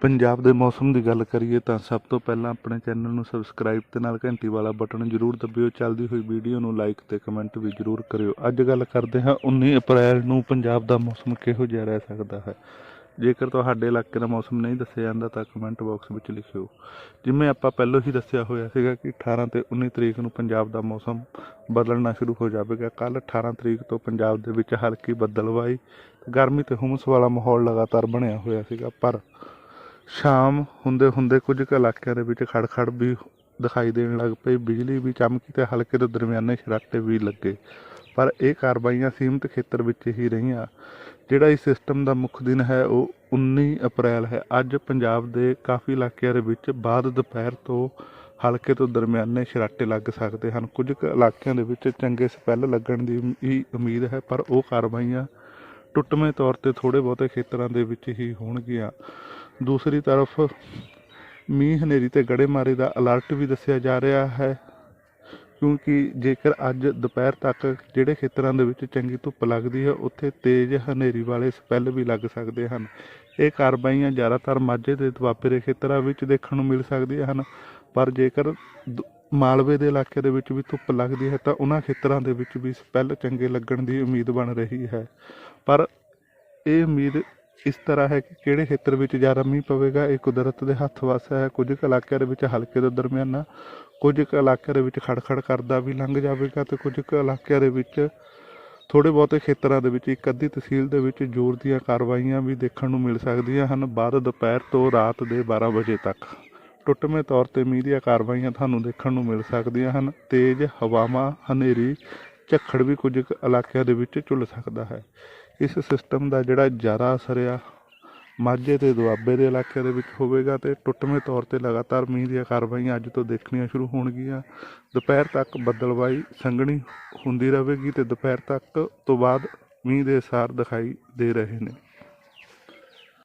ਪੰਜਾਬ ਦੇ ਮੌਸਮ ਦੀ ਗੱਲ ਕਰੀਏ ਤਾਂ ਸਭ ਤੋਂ ਪਹਿਲਾਂ ਆਪਣੇ ਚੈਨਲ ਨੂੰ ਸਬਸਕ੍ਰਾਈਬ ਤੇ ਨਾਲ ਘੰਟੀ ਵਾਲਾ ਬਟਨ ਜ਼ਰੂਰ ਦਬਿਓ। ਚੱਲਦੀ ਹੋਈ ਵੀਡੀਓ ਨੂੰ ਲਾਈਕ ਤੇ ਕਮੈਂਟ ਵੀ ਜ਼ਰੂਰ ਕਰਿਓ। ਅੱਜ ਗੱਲ ਕਰਦੇ ਹਾਂ 19 ਅਪ੍ਰੈਲ ਨੂੰ ਪੰਜਾਬ ਦਾ ਮੌਸਮ ਕਿਹੋ ਜਿਹਾ ਰਹਿ ਸਕਦਾ ਹੈ। ਜੇਕਰ ਤੁਹਾਡੇ ਇਲਾਕੇ ਦਾ ਮੌਸਮ ਨਹੀਂ ਦੱਸਿਆ ਜਾਂਦਾ ਤਾਂ ਕਮੈਂਟ ਬਾਕਸ ਵਿੱਚ ਲਿਖਿਓ। ਜਿਵੇਂ ਆਪਾਂ ਪਹਿਲਾਂ ਹੀ ਦੱਸਿਆ ਹੋਇਆ ਸੀਗਾ ਕਿ 18 ਤੇ 19 ਤਰੀਕ ਨੂੰ ਪੰਜਾਬ ਦਾ ਮੌਸਮ ਬਦਲਣਾ ਸ਼ੁਰੂ ਹੋ ਜਾਵੇਗਾ। ਕੱਲ 18 ਤਰੀਕ ਤੋਂ ਪੰਜਾਬ ਦੇ ਵਿੱਚ ਹਲਕੀ ਬੱਦਲਵਾਈ, ਗਰਮੀ ਤੇ ਹੁਮਸ ਵਾਲਾ ਮਾਹੌਲ ਲਗਾਤਾਰ ਬਣਿਆ ਹੋਇਆ ਸੀਗਾ। ਪਰ ਸ਼ਾਮ ਹੁੰਦੇ ਹੁੰਦੇ ਕੁਝ ਕੁ ਇਲਾਕਿਆਂ ਦੇ ਵਿੱਚ ਖੜਖੜ ਵੀ ਦਿਖਾਈ ਦੇਣ ਲੱਗ ਪਈ। ਬਿਜਲੀ ਵੀ ਚਮਕੀ ਤੇ ਹਲਕੇ ਤੋਂ ਦਰਮਿਆਨੇ ਛਰਾਟੇ ਵੀ ਲੱਗੇ। ਪਰ ਇਹ ਕਾਰਵਾਈਆਂ ਸੀਮਿਤ ਖੇਤਰ ਵਿੱਚ ਹੀ ਰਹੀਆਂ। ਜਿਹੜਾ ਇਸ ਸਿਸਟਮ ਦਾ ਮੁੱਖ ਦਿਨ ਹੈ, ਉਹ 19 ਅਪ੍ਰੈਲ ਹੈ। ਅੱਜ ਪੰਜਾਬ ਦੇ ਕਾਫੀ ਇਲਾਕਿਆਂ ਦੇ ਵਿੱਚ ਬਾਅਦ ਦੁਪਹਿਰ ਤੋਂ ਹਲਕੇ ਤੋਂ ਦਰਮਿਆਨੇ ਛਰਾਟੇ ਲੱਗ ਸਕਦੇ ਹਨ। ਕੁਝ ਕੁ ਇਲਾਕਿਆਂ ਦੇ ਵਿੱਚ ਚੰਗੇ ਸਪੈਲ ਲੱਗਣ ਦੀ ਵੀ ਉਮੀਦ ਹੈ, ਪਰ ਉਹ ਕਾਰਵਾਈਆਂ ਟੁੱਟਵੇਂ ਤੌਰ ਤੇ ਥੋੜੇ ਬਹੁਤੇ ਖੇਤਰਾਂ ਦੇ ਵਿੱਚ ਹੀ ਹੋਣਗੀਆਂ। ਦੂਸਰੀ ਤਰਫ ਮੀਂਹ ਹਨੇਰੀ ਤੇ ਗੜੇਮਾਰੀ ਦਾ ਅਲਰਟ ਵੀ ਦੱਸਿਆ ਜਾ ਰਿਹਾ ਹੈ, ਕਿਉਂਕਿ ਜੇਕਰ ਅੱਜ ਦੁਪਹਿਰ ਤੱਕ ਜਿਹੜੇ ਖੇਤਰਾਂ ਦੇ ਵਿੱਚ ਚੰਗੀ ਧੁੱਪ ਲੱਗਦੀ ਹੈ, ਉੱਥੇ ਤੇਜ਼ ਹਨੇਰੀ ਵਾਲੇ ਸਪੈਲ ਵੀ ਲੱਗ ਸਕਦੇ ਹਨ। ਇਹ ਕਾਰਵਾਈਆਂ ਜ਼ਿਆਦਾਤਰ ਮਾਝੇ ਦੇ ਦੁਆਬੇ ਖੇਤਰਾਂ ਵਿੱਚ ਦੇਖਣ ਨੂੰ ਮਿਲ ਸਕਦੀਆਂ ਹਨ, ਪਰ ਜੇਕਰ ਦ- ਮਾਲਵੇ ਦੇ ਇਲਾਕੇ ਦੇ ਵਿੱਚ ਵੀ ਧੁੱਪ ਲੱਗਦੀ ਹੈ, ਤਾਂ ਉਹਨਾਂ ਖੇਤਰਾਂ ਦੇ ਵਿੱਚ ਵੀ ਸਪੈਲ ਚੰਗੇ ਲੱਗਣ ਦੀ ਉਮੀਦ ਬਣ ਰਹੀ ਹੈ। ਪਰ ਇਹ ਉਮੀਦ ਇਸ ਤਰ੍ਹਾਂ ਹੈ ਕਿ ਕਿਹੜੇ ਖੇਤਰ ਵਿੱਚ ਜ਼ਿਆਦਾ ਮੀਂਹ ਪਵੇਗਾ? ਇਹ ਕੁਦਰਤ ਦੇ ਹੱਥ ਵੱਸ ਹੈ। ਕੁਝ ਕੁ ਇਲਾਕਿਆਂ ਦੇ ਵਿੱਚ ਹਲਕੇ ਤੋਂ ਦਰਮਿਆਨਾ ਕੁਝ ਕੁ ਇਲਾਕਿਆਂ ਦੇ ਵਿੱਚ ਖੜਖੜ ਕਰਦਾ ਵੀ ਲੰਘ ਜਾਵੇਗਾ ਤੇ ਕੁਝ ਕੁ ਇਲਾਕਿਆਂ ਦੇ ਵਿੱਚ ਥੋੜੇ ਬਹੁਤੇ ਖੇਤਰਾਂ ਦੇ ਵਿੱਚ ਇੱਕ ਅੱਧੀ ਤਹਿਸੀਲ ਦੇ ਵਿੱਚ ਜ਼ੋਰ ਦੀਆਂ ਕਾਰਵਾਈਆਂ ਵੀ ਦੇਖਣ ਨੂੰ ਮਿਲ ਸਕਦੀਆਂ ਹਨ। ਬਾਅਦ ਦੁਪਹਿਰ ਤੋਂ ਰਾਤ ਦੇ 12 ਵਜੇ ਤੱਕ ਟੁੱਟਵੇਂ ਤੌਰ ਤੇ ਮੀਂਹ ਦੀਆਂ ਕਾਰਵਾਈਆਂ ਤੁਹਾਨੂੰ ਦੇਖਣ ਨੂੰ ਮਿਲ ਸਕਦੀਆਂ ਹਨ। ਤੇਜ਼ ਹਵਾਵਾਂ, ਹਨੇਰੀ, ਝੱਖੜ ਵੀ ਕੁਝ ਕੁ ਇਲਾਕਿਆਂ ਦੇ ਵਿੱਚ ਝੁੱਲ ਸਕਦਾ ਹੈ। ਇਸ ਸਿਸਟਮ ਦਾ ਜਿਹੜਾ ਜ਼ਿਆਦਾ ਅਸਰ ਆ, ਮਾਝੇ ਤੇ ਦੁਆਬੇ ਦੇ ਇਲਾਕਿਆਂ ਦੇ ਵਿੱਚ ਹੋਵੇਗਾ ਤੇ ਟੁੱਟਵੇਂ ਤੌਰ ਤੇ ਲਗਾਤਾਰ ਮੀਂਹ ਦੀਆਂ ਕਾਰਵਾਈਆਂ ਅੱਜ ਤੋਂ ਦੇਖਣੀਆਂ ਸ਼ੁਰੂ ਹੋਣਗੀਆਂ। ਦੁਪਹਿਰ ਤੱਕ ਬੱਦਲਵਾਈ ਸੰਘਣੀ ਹੁੰਦੀ ਰਹੇਗੀ ਤੇ ਦੁਪਹਿਰ ਤੱਕ ਤੋਂ ਬਾਅਦ ਮੀਂਹ ਦੇ ਅਸਾਰ ਦਿਖਾਈ ਦੇ ਰਹੇ ਨੇ।